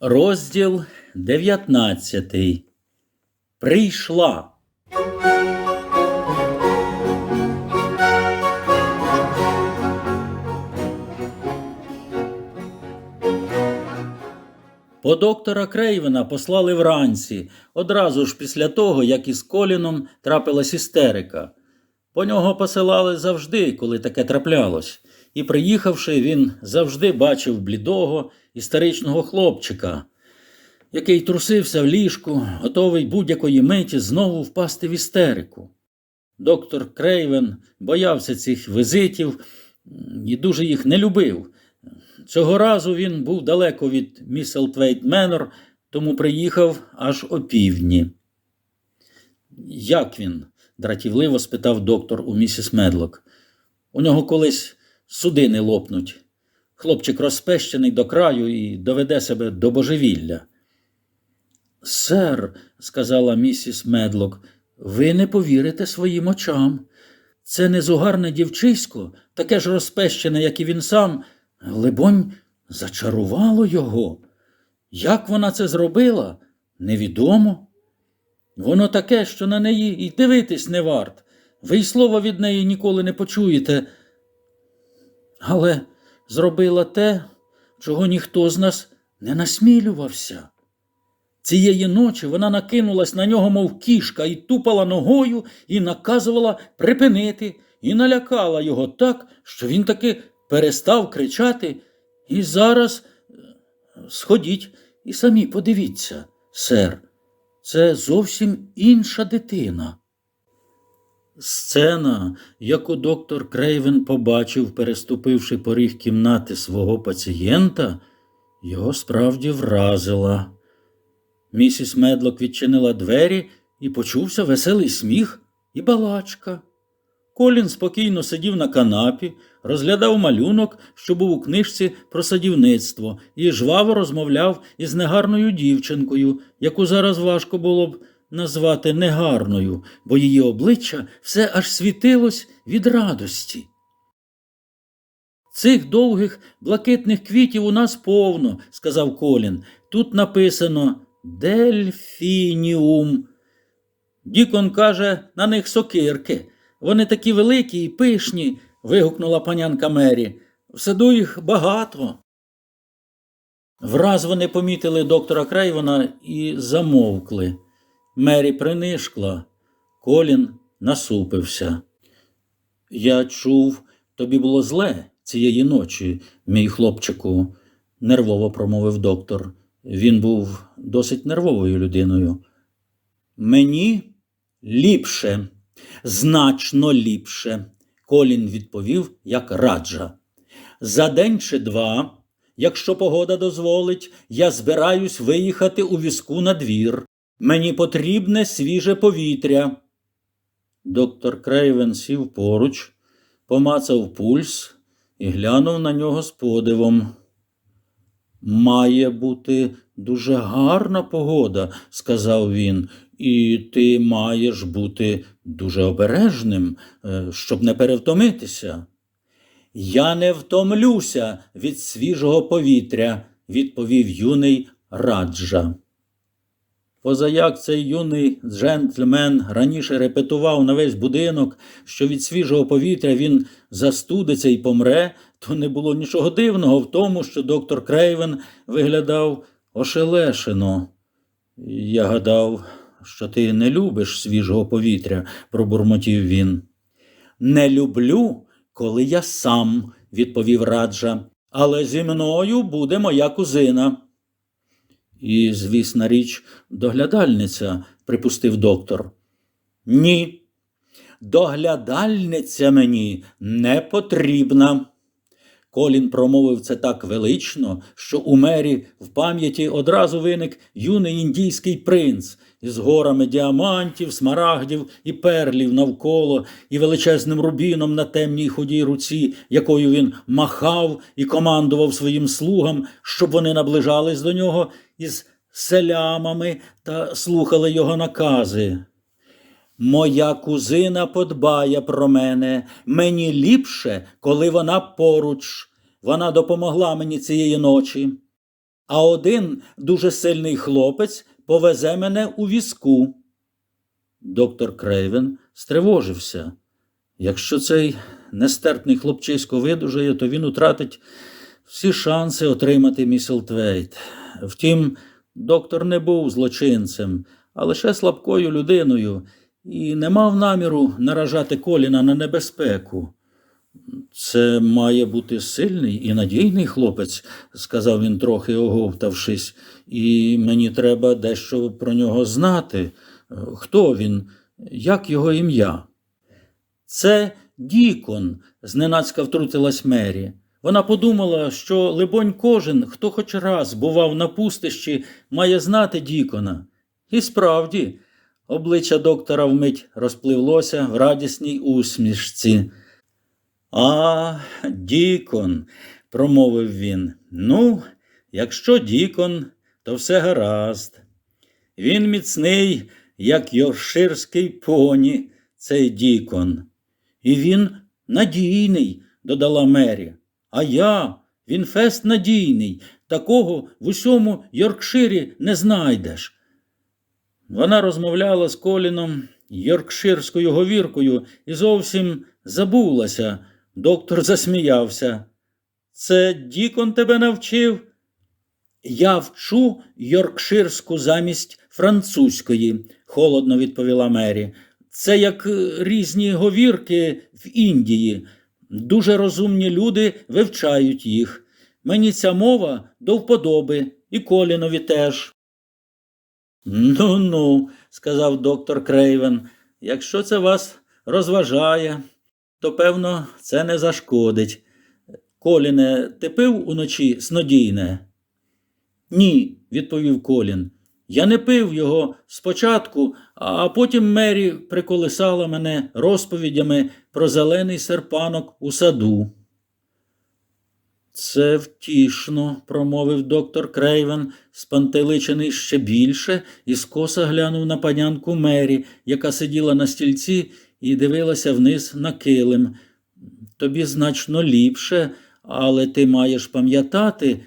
Розділ 19. Прийшла. По доктора Крейвена послали вранці, одразу ж після того, як із Коліном трапилась істерика. По нього посилали завжди, коли таке траплялось, і приїхавши, він завжди бачив блідого істеричного хлопчика, який трусився в ліжку, готовий будь-якої миті знову впасти в істерику. Доктор Крейвен боявся цих візитів і дуже їх не любив. Цього разу він був далеко від Міселтвейт Менор, тому приїхав аж опівдні. Як він? дратівливо спитав доктор у місіс Медлок. У нього колись судини лопнуть. Хлопчик розпещений до краю і доведе себе до божевілля. Сер, сказала місіс Медлок, ви не повірите своїм очам. Це незугарне дівчисько, таке ж розпещене, як і він сам, либонь, зачарувало його. Як вона це зробила, невідомо. Воно таке, що на неї і дивитись не варт. Ви й слова від неї ніколи не почуєте. Але зробила те, чого ніхто з нас не насмілювався. Цієї ночі вона накинулась на нього, мов кішка, і тупала ногою, і наказувала припинити, і налякала його так, що він таки перестав кричати. І зараз е, сходіть і самі подивіться, сер, це зовсім інша дитина. Сцена, яку доктор Крейвен побачив, переступивши поріг кімнати свого пацієнта, його справді вразила. Місіс Медлок відчинила двері і почувся веселий сміх і балачка. Колін спокійно сидів на канапі, розглядав малюнок, що був у книжці про садівництво, і жваво розмовляв із негарною дівчинкою, яку зараз важко було б назвати негарною, бо її обличчя все аж світилось від радості. Цих довгих блакитних квітів у нас повно, сказав Колін. Тут написано Дельфініум. Дікон каже, на них сокирки. Вони такі великі і пишні, вигукнула панянка Мері. В саду їх багато. Враз вони помітили доктора Крейвона і замовкли. Мері принишкла. Колін насупився. Я чув, тобі було зле цієї ночі, мій хлопчику, нервово промовив доктор. Він був досить нервовою людиною. Мені ліпше, значно ліпше, Колін відповів, як раджа. За день чи два, якщо погода дозволить, я збираюсь виїхати у візку на двір. Мені потрібне свіже повітря. Доктор Крейвен сів поруч, помацав пульс і глянув на нього з подивом. Має бути дуже гарна погода, сказав він, і ти маєш бути дуже обережним, е, щоб не перевтомитися. Я не втомлюся від свіжого повітря, відповів юний раджа. Позаяк цей юний джентльмен раніше репетував на весь будинок, що від свіжого повітря він застудиться і помре, то не було нічого дивного в тому, що доктор Крейвен виглядав ошелешено. Я гадав, що ти не любиш свіжого повітря, пробурмотів він. Не люблю, коли я сам, відповів раджа, але зі мною буде моя кузина. І, звісна річ, доглядальниця, припустив доктор. Ні, доглядальниця мені не потрібна. Колін промовив це так велично, що у мері в пам'яті одразу виник юний індійський принц із горами діамантів, смарагдів і перлів навколо, і величезним рубіном на темній худій руці, якою він махав і командував своїм слугам, щоб вони наближались до нього із селямами та слухали його накази. Моя кузина подбає про мене. Мені ліпше, коли вона поруч. Вона допомогла мені цієї ночі. а один дуже сильний хлопець повезе мене у візку. Доктор Крейвен стривожився. Якщо цей нестерпний хлопчисько видужає, то він утратить всі шанси отримати Міселтвейт. Втім, доктор не був злочинцем, а лише слабкою людиною і не мав наміру наражати коліна на небезпеку. Це має бути сильний і надійний хлопець, сказав він, трохи оговтавшись, і мені треба дещо про нього знати. Хто він? Як його ім'я? Це Дікон, зненацька втрутилась Мері. Вона подумала, що, либонь, кожен, хто хоч раз бував на пустищі, має знати Дікона. І справді, обличчя доктора вмить розпливлося в радісній усмішці. А, Дікон, промовив він. Ну, якщо Дікон, то все гаразд. Він міцний, як йорширський поні, цей Дікон. І він надійний, додала Мері. А я, він фест надійний, такого в усьому Йоркширі не знайдеш. Вона розмовляла з Коліном йоркширською говіркою і зовсім забулася. Доктор засміявся. Це Дікон тебе навчив? Я вчу йоркширську замість французької, холодно відповіла Мері. Це як е, різні говірки в Індії. Дуже розумні люди вивчають їх. Мені ця мова до вподоби, і Колінові теж. Ну ну, сказав доктор Крейвен, якщо це вас розважає, то певно це не зашкодить. Коліне, ти пив уночі снодійне? Ні, відповів Колін. Я не пив його спочатку, а потім Мері приколисала мене розповідями про зелений серпанок у саду. Це втішно, промовив доктор Крейвен, спантеличений ще більше, і скоса глянув на панянку Мері, яка сиділа на стільці і дивилася вниз на килим. Тобі значно ліпше, але ти маєш пам'ятати.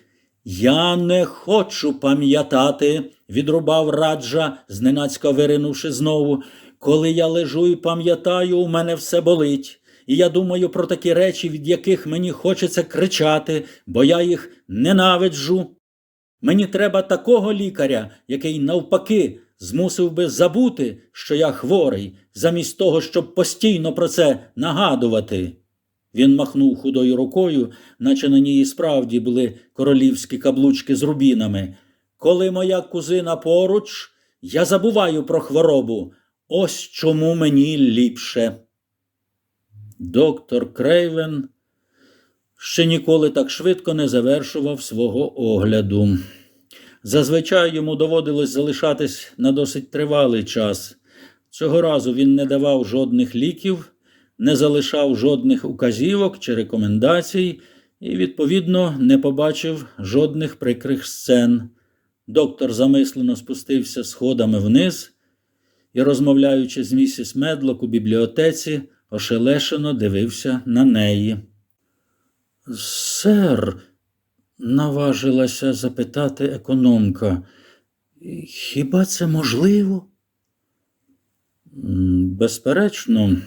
Я не хочу пам'ятати, відрубав раджа, зненацька виринувши знову. Коли я лежу і пам'ятаю, у мене все болить. І я думаю про такі речі, від яких мені хочеться кричати, бо я їх ненавиджу. Мені треба такого лікаря, який, навпаки, змусив би забути, що я хворий, замість того, щоб постійно про це нагадувати. Він махнув худою рукою, наче на ній справді були королівські каблучки з рубінами. Коли моя кузина поруч, я забуваю про хворобу. Ось чому мені ліпше. Доктор Крейвен ще ніколи так швидко не завершував свого огляду. Зазвичай йому доводилось залишатись на досить тривалий час. Цього разу він не давав жодних ліків, не залишав жодних указівок чи рекомендацій і, відповідно, не побачив жодних прикрих сцен. Доктор замислено спустився сходами вниз і, розмовляючи з місіс Медлок у бібліотеці, ошелешено дивився на неї. Сер, наважилася запитати економка, хіба це можливо? Безперечно,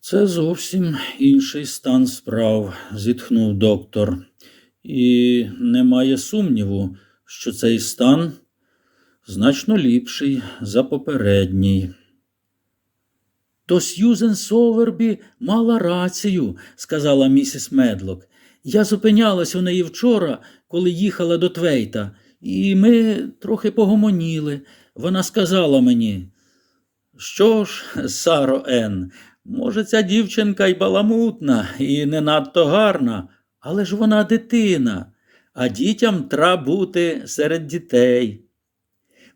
це зовсім інший стан справ, зітхнув доктор, і немає сумніву, що цей стан значно ліпший за попередній. То Сьюзен Совербі мала рацію, сказала місіс Медлок. Я зупинялась у неї вчора, коли їхала до Твейта, і ми трохи погомоніли. Вона сказала мені, що ж, Саро Ен, може, ця дівчинка й баламутна, і не надто гарна, але ж вона дитина, а дітям треба бути серед дітей.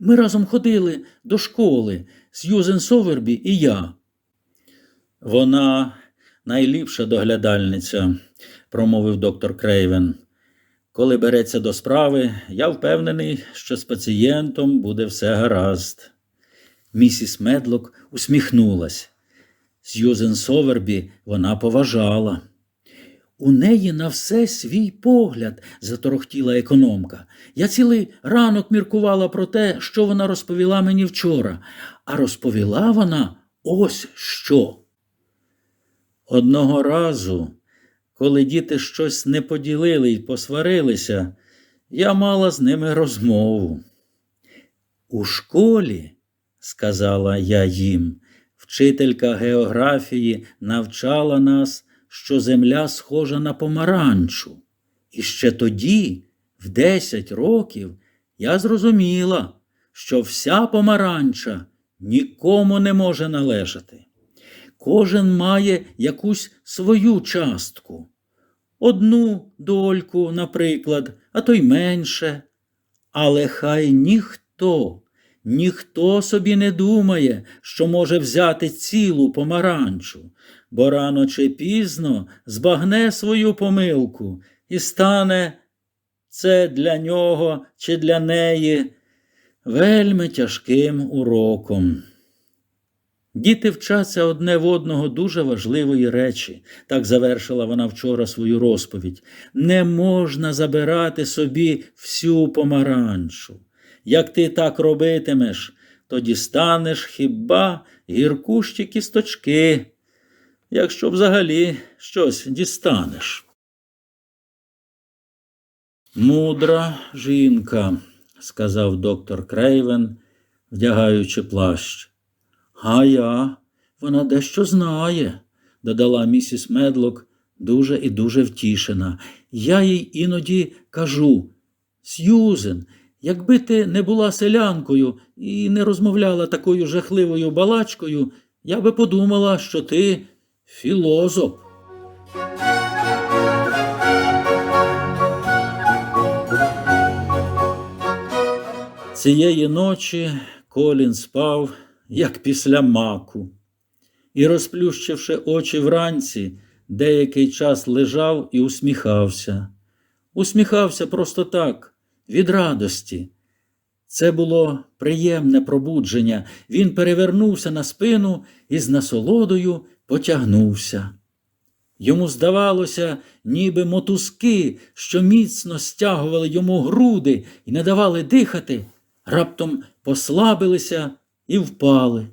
Ми разом ходили до школи, Сьюзен Совербі і я. Вона найліпша доглядальниця, промовив доктор Крейвен. Коли береться до справи, я впевнений, що з пацієнтом буде все гаразд. Місіс Медлок усміхнулась. Сьюзен Совербі вона поважала. У неї на все свій погляд, заторохтіла економка. Я цілий ранок міркувала про те, що вона розповіла мені вчора, а розповіла вона ось що. Одного разу, коли діти щось не поділили і посварилися, я мала з ними розмову. У школі, сказала я їм, вчителька географії навчала нас, що земля схожа на помаранчу. І ще тоді, в 10 років, я зрозуміла, що вся помаранча нікому не може належати. Кожен має якусь свою частку. Одну дольку, наприклад, а то й менше. Але хай ніхто, ніхто собі не думає, що може взяти цілу помаранчу, бо рано чи пізно збагне свою помилку і стане це для нього чи для неї вельми тяжким уроком. Діти вчаться одне в одного дуже важливої речі, так завершила вона вчора свою розповідь. Не можна забирати собі всю помаранчу. Як ти так робитимеш, то дістанеш хіба гіркущі кісточки, якщо взагалі щось дістанеш. Мудра жінка, сказав доктор Крейвен, вдягаючи плащ. А я, вона дещо знає, додала місіс Медлок, дуже і дуже втішена. Я їй іноді кажу Сьюзен, якби ти не була селянкою і не розмовляла такою жахливою балачкою, я би подумала, що ти філозоф. Цієї ночі Колін спав, як після маку, і, розплющивши очі вранці, деякий час лежав і усміхався. Усміхався просто так, від радості. Це було приємне пробудження. Він перевернувся на спину і з насолодою потягнувся. Йому здавалося, ніби мотузки, що міцно стягували йому груди і не давали дихати, раптом послабилися і впали.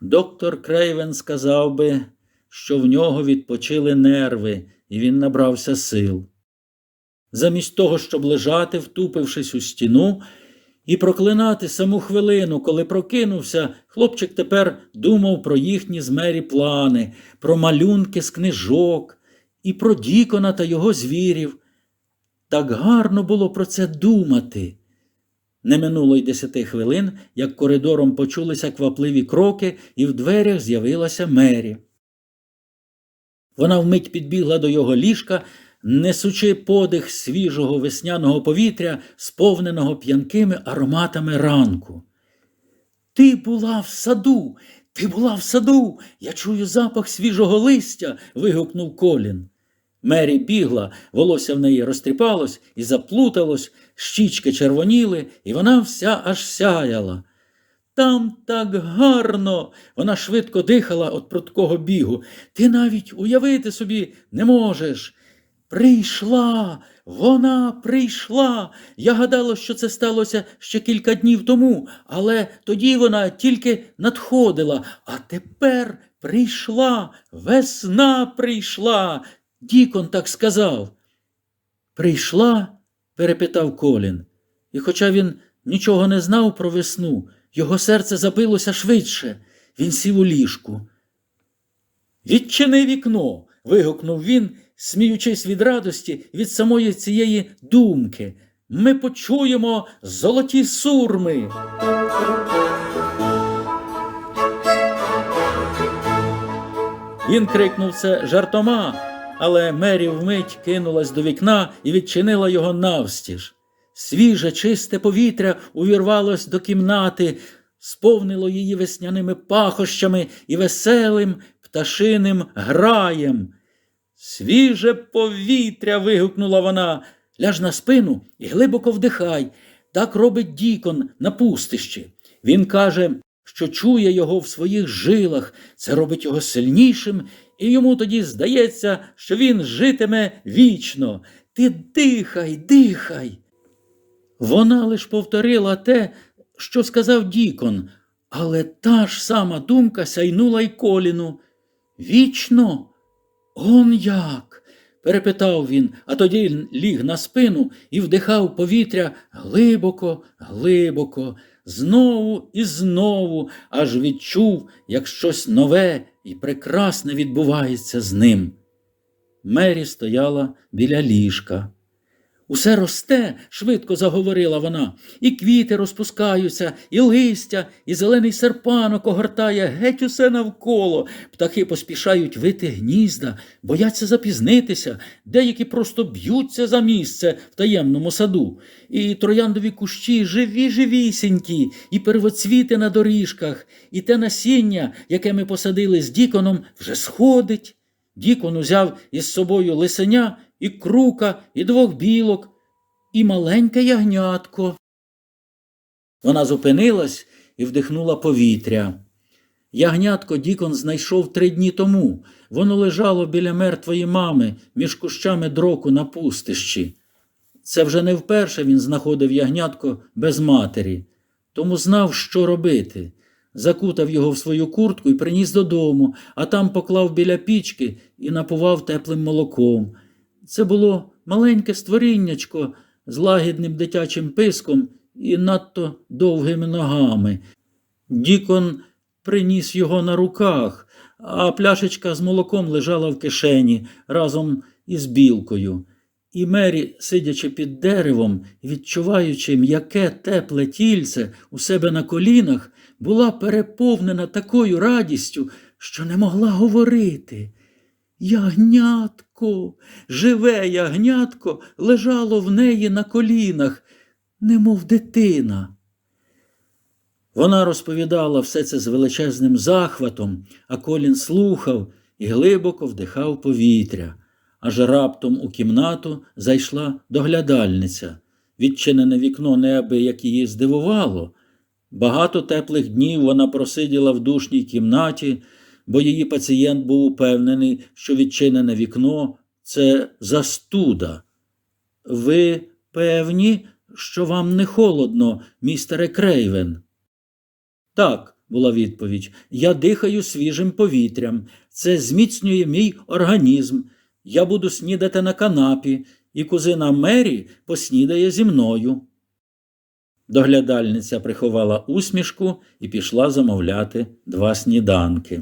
Доктор Крейвен сказав би, що в нього відпочили нерви, і він набрався сил. Замість того, щоб лежати, втупившись у стіну, і проклинати саму хвилину, коли прокинувся, хлопчик тепер думав про їхні з мері плани, про малюнки з книжок і про Дікона та його звірів. Так гарно було про це думати. Не минуло й десяти хвилин, як коридором почулися квапливі кроки, і в дверях з'явилася Мері. Вона вмить підбігла до його ліжка, несучи подих свіжого весняного повітря, сповненого п'янкими ароматами ранку. Ти була в саду, ти була в саду. Я чую запах свіжого листя. вигукнув Колін. Мері бігла, волосся в неї розтріпалось і заплуталось, щічки червоніли, і вона вся аж сяяла. Там так гарно. Вона швидко дихала від пруткого бігу. Ти навіть уявити собі не можеш. Прийшла, вона прийшла. Я гадала, що це сталося ще кілька днів тому, але тоді вона тільки надходила, а тепер прийшла, весна прийшла. Дікон так сказав. Прийшла? перепитав Колін. І хоча він нічого не знав про весну, його серце забилося швидше. Він сів у ліжку. Відчини вікно. вигукнув він, сміючись від радості від самої цієї думки. Ми почуємо золоті сурми. Він крикнув це жартома, але Мері вмить кинулась до вікна і відчинила його навстіж. Свіже, чисте повітря увірвалось до кімнати, сповнило її весняними пахощами і веселим пташиним граєм. Свіже повітря. вигукнула вона. Ляж на спину і глибоко вдихай. Так робить Дікон на пустищі. Він каже, що чує його в своїх жилах, це робить його сильнішим і йому тоді здається, що він житиме вічно. Ти дихай, дихай. Вона лиш повторила те, що сказав Дікон, але та ж сама думка сяйнула й коліну. Вічно? Он як? перепитав він, а тоді ліг на спину і вдихав повітря глибоко, глибоко, знову і знову, аж відчув, як щось нове і прекрасне відбувається з ним. Мері стояла біля ліжка. Усе росте, швидко заговорила вона, і квіти розпускаються, і листя, і зелений серпанок огортає геть усе навколо. Птахи поспішають вити гнізда, бояться запізнитися, деякі просто б'ються за місце в таємному саду. І трояндові кущі живі, живісінькі, і первоцвіти на доріжках, і те насіння, яке ми посадили з Діконом, вже сходить. Дікон узяв із собою лисеня і крука, і двох білок, і маленьке ягнятко. Вона зупинилась і вдихнула повітря. Ягнятко Дікон знайшов три дні тому. Воно лежало біля мертвої мами між кущами дроку на пустищі. Це вже не вперше він знаходив ягнятко без матері, тому знав, що робити. Закутав його в свою куртку і приніс додому, а там поклав біля пічки і напував теплим молоком. Це було маленьке створіннячко з лагідним дитячим писком і надто довгими ногами. Дікон приніс його на руках, а пляшечка з молоком лежала в кишені разом із білкою. І Мері, сидячи під деревом, відчуваючи м'яке тепле тільце у себе на колінах, була переповнена такою радістю, що не могла говорити. Ягнятко, живе ягнятко лежало в неї на колінах, немов дитина. Вона розповідала все це з величезним захватом, а Колін слухав і глибоко вдихав повітря. Аж раптом у кімнату зайшла доглядальниця. Відчинене вікно неабияк її здивувало. Багато теплих днів вона просиділа в душній кімнаті, бо її пацієнт був упевнений, що відчинене вікно це застуда. Ви певні, що вам не холодно, містере Крейвен? Так, була відповідь, я дихаю свіжим повітрям. Це зміцнює мій організм. Я буду снідати на канапі, і кузина Мері поснідає зі мною. Доглядальниця приховала усмішку і пішла замовляти два сніданки.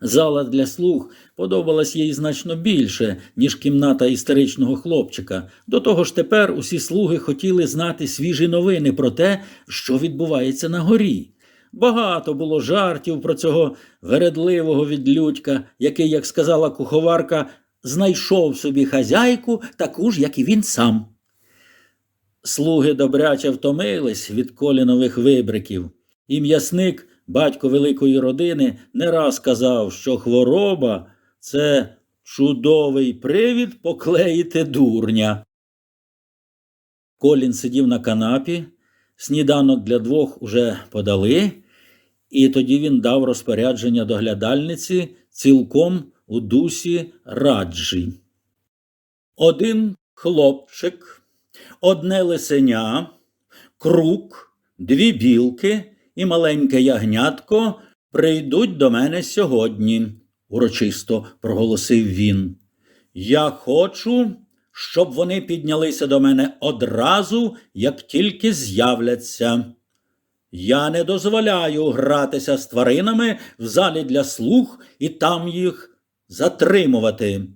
Зала для слуг подобалась їй значно більше, ніж кімната істеричного хлопчика. До того ж тепер усі слуги хотіли знати свіжі новини про те, що відбувається на горі. Багато було жартів про цього вередливого відлюдька, який, як сказала куховарка, знайшов собі хазяйку, таку ж, як і він сам. Слуги добряче втомились від колінових вибриків, і м'ясник, батько великої родини, не раз казав, що хвороба це чудовий привід поклеїти дурня. Колін сидів на канапі, сніданок для двох уже подали, і тоді він дав розпорядження доглядальниці цілком у дусі раджі. Один хлопчик одне лисеня, крук, дві білки і маленьке ягнятко прийдуть до мене сьогодні, урочисто проголосив він. Я хочу, щоб вони піднялися до мене одразу, як тільки з'являться. Я не дозволяю гратися з тваринами в залі для слуг і там їх затримувати.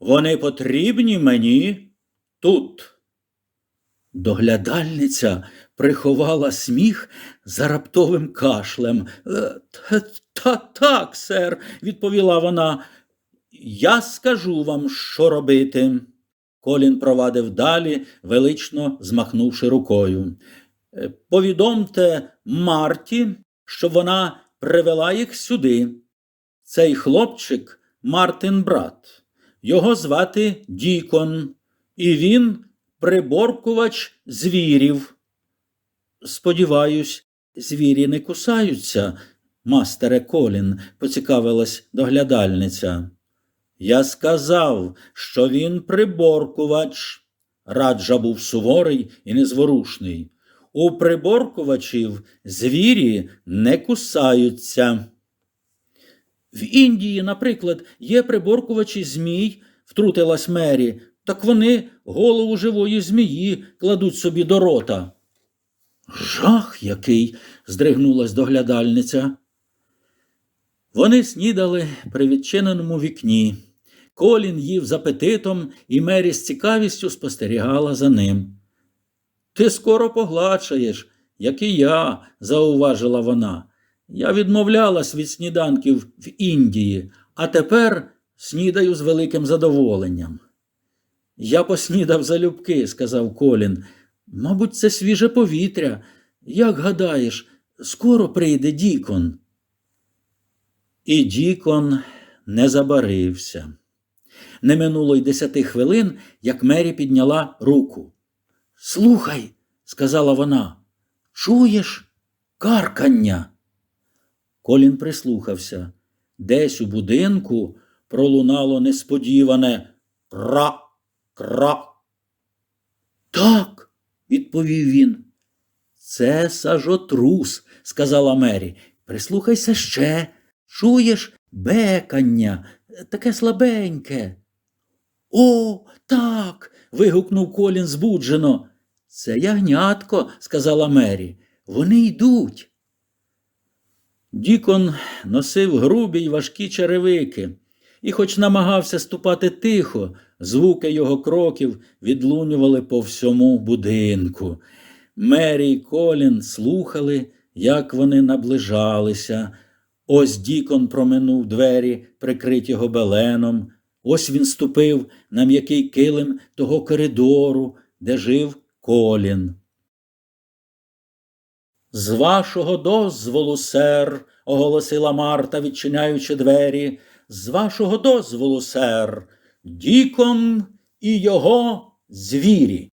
Вони потрібні мені тут. Доглядальниця приховала сміх за раптовим кашлем. «Е, Та, та так, сер, відповіла вона. Я скажу вам, що робити. Колін провадив далі, велично змахнувши рукою. «Е, Повідомте Марті, щоб вона привела їх сюди. Цей хлопчик Мартин брат. Його звати Дікон, і він приборкувач звірів. Сподіваюсь, звірі не кусаються, мастере Колін, поцікавилась доглядальниця. Я сказав, що він приборкувач. Раджа був суворий і незворушний. У приборкувачів звірі не кусаються. В Індії, наприклад, є приборкувачі змій, втрутилась Мері, так вони голову живої змії кладуть собі до рота. Жах який. здригнулась доглядальниця. Вони снідали при відчиненому вікні. Колін їв з апетитом, і Мері з цікавістю спостерігала за ним. Ти скоро погладшаєш, як і я, зауважила вона. Я відмовлялась від сніданків в Індії, а тепер снідаю з великим задоволенням. Я поснідав залюбки, сказав Колін. Мабуть, це свіже повітря. Як гадаєш, скоро прийде Дікон. І Дікон не забарився. Не минуло й десяти хвилин, як Мері підняла руку. Слухай, сказала вона, чуєш каркання? Колін прислухався. Десь у будинку пролунало несподіване кра, кра. Так, відповів він. Це сажотрус, сказала Мері. Прислухайся ще. Чуєш бекання, таке слабеньке. О, так. вигукнув Колін збуджено. Це ягнятко, сказала Мері. Вони йдуть. Дікон носив грубі й важкі черевики, і, хоч намагався ступати тихо, звуки його кроків відлунювали по всьому будинку. Мері й Колін слухали, як вони наближалися. Ось Дікон проминув двері, прикриті гобеленом. Ось він ступив на м'який килим того коридору, де жив Колін. З вашого дозволу, сер, оголосила Марта, відчиняючи двері. З вашого дозволу, сер, Дікон і його звірі.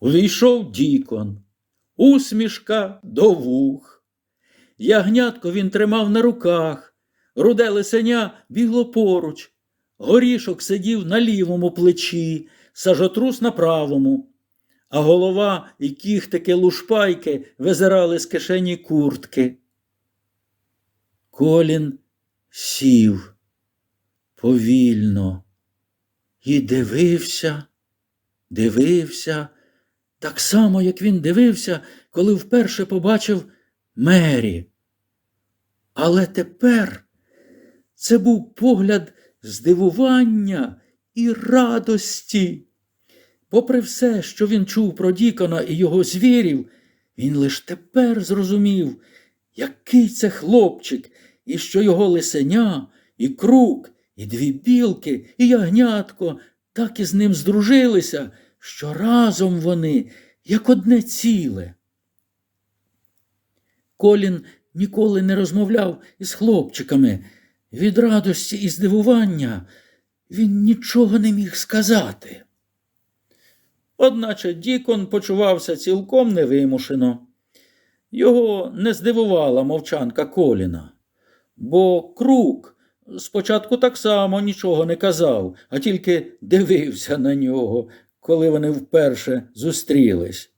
Увійшов Дікон, усмішка до вух. Ягнятко він тримав на руках, руде лисеня бігло поруч, горішок сидів на лівому плечі, сажотрус на правому, а голова і кіхтики лушпайки визирали з кишені куртки. Колін сів повільно і дивився, дивився, так само, як він дивився, коли вперше побачив Мері. Але тепер це був погляд здивування і радості. Попри все, що він чув про Дікона і його звірів, він лиш тепер зрозумів, який це хлопчик, і що його лисеня, і крук, і дві білки, і ягнятко так із ним здружилися, що разом вони, як одне ціле. Колін ніколи не розмовляв із хлопчиками. Від радості і здивування він нічого не міг сказати. Одначе Дікон почувався цілком невимушено. Його не здивувала мовчанка Коліна, бо крук спочатку так само нічого не казав, а тільки дивився на нього, коли вони вперше зустрілись.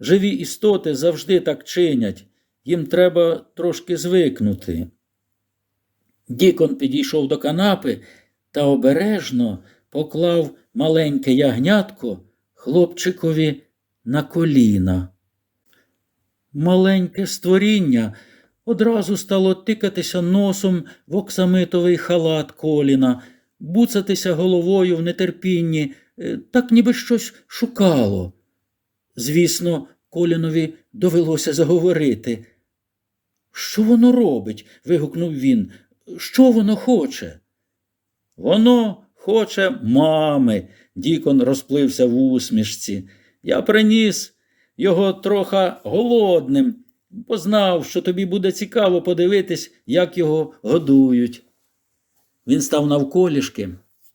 Живі істоти завжди так чинять, їм треба трошки звикнути. Дікон підійшов до канапи та обережно поклав маленьке ягнятко хлопчикові на коліна. Маленьке створіння одразу стало тикатися носом в оксамитовий халат коліна, буцатися головою в нетерпінні, е, так ніби щось шукало. Звісно, колінові довелося заговорити. Що воно робить? вигукнув він. Що воно хоче? Воно хоче мами. Дікон розплився в усмішці. Я приніс його трохи голодним, бо знав, що тобі буде цікаво подивитись, як його годують. Він став навколішки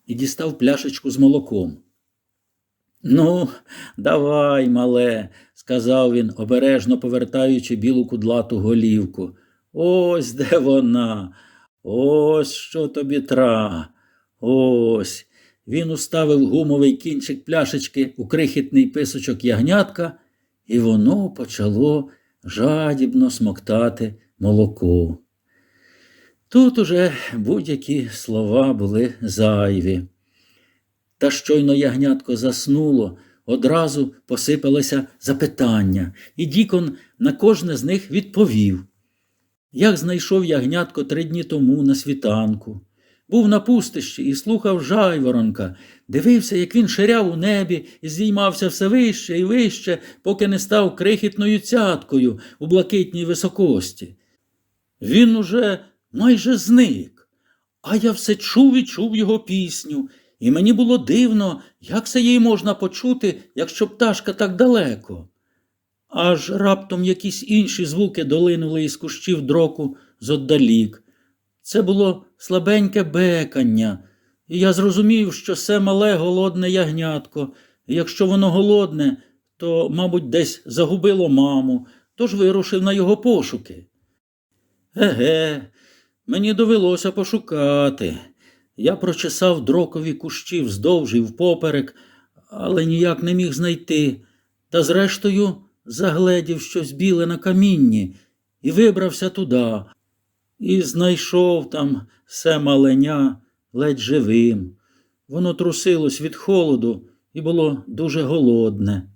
і дістав пляшечку з молоком. Ну, давай, мале, сказав він, обережно повертаючи білу кудлату голівку. Ось де вона. Ось що тобі тра. Ось. Він уставив гумовий кінчик пляшечки у крихітний писочок ягнятка, і воно почало жадібно смоктати молоко. Тут уже будь-які слова були зайві. Та щойно ягнятко заснуло, одразу посипалося запитання, і Дікон на кожне з них відповів. Як знайшов ягнятко три дні тому на світанку, був на пустищі і слухав жайворонка, дивився, як він ширяв у небі і здіймався все вище і вище, поки не став крихітною цяткою у блакитній високості. Він уже майже зник, а я все чув і чув його пісню, і мені було дивно, як це їй можна почути, якщо пташка так далеко. Аж раптом якісь інші звуки долинули із кущів дроку зодалік. Це було слабеньке бекання, і я зрозумів, що це мале голодне ягнятко, і якщо воно голодне, то, мабуть, десь загубило маму, тож вирушив на його пошуки. Еге, мені довелося пошукати. Я прочесав дрокові кущі вздовж і впоперек, але ніяк не міг знайти, та зрештою загледів щось біле на камінні і вибрався туди, і знайшов там все маленя ледь живим. Воно трусилось від холоду і було дуже голодне.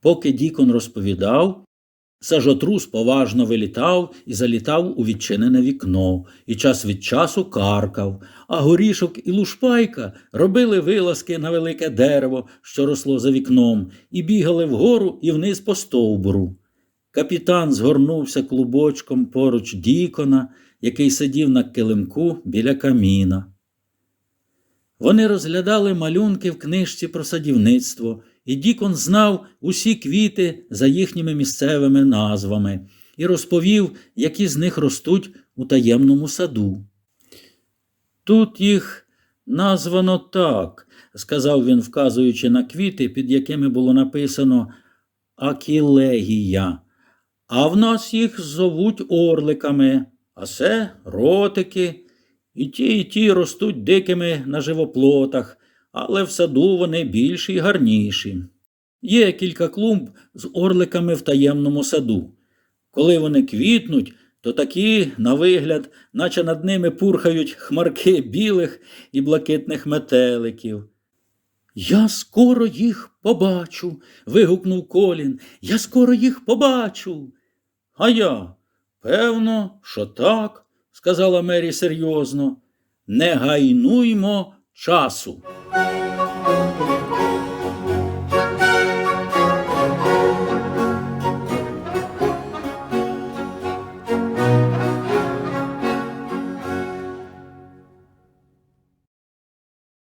Поки Дікон розповідав, сажотрус поважно вилітав і залітав у відчинене вікно, і час від часу каркав, а горішок і лушпайка робили вилазки на велике дерево, що росло за вікном, і бігали вгору і вниз по стовбуру. Капітан згорнувся клубочком поруч Дікона, який сидів на килимку біля каміна. Вони розглядали малюнки в книжці про садівництво, і Дікон знав усі квіти за їхніми місцевими назвами і розповів, які з них ростуть у таємному саду. Тут їх названо так, сказав він, вказуючи на квіти, під якими було написано Акілегія. А в нас їх зовуть орликами, а це ротики. І ті, і ті ростуть дикими на живоплотах, але в саду вони більші й гарніші. Є кілька клумб з орликами в таємному саду. Коли вони квітнуть, то такі, на вигляд, наче над ними пурхають хмарки білих і блакитних метеликів. Я скоро їх побачу. вигукнув Колін. Я скоро їх побачу. А я, певно, що так, сказала Мері серйозно. Не гайнуймо часу.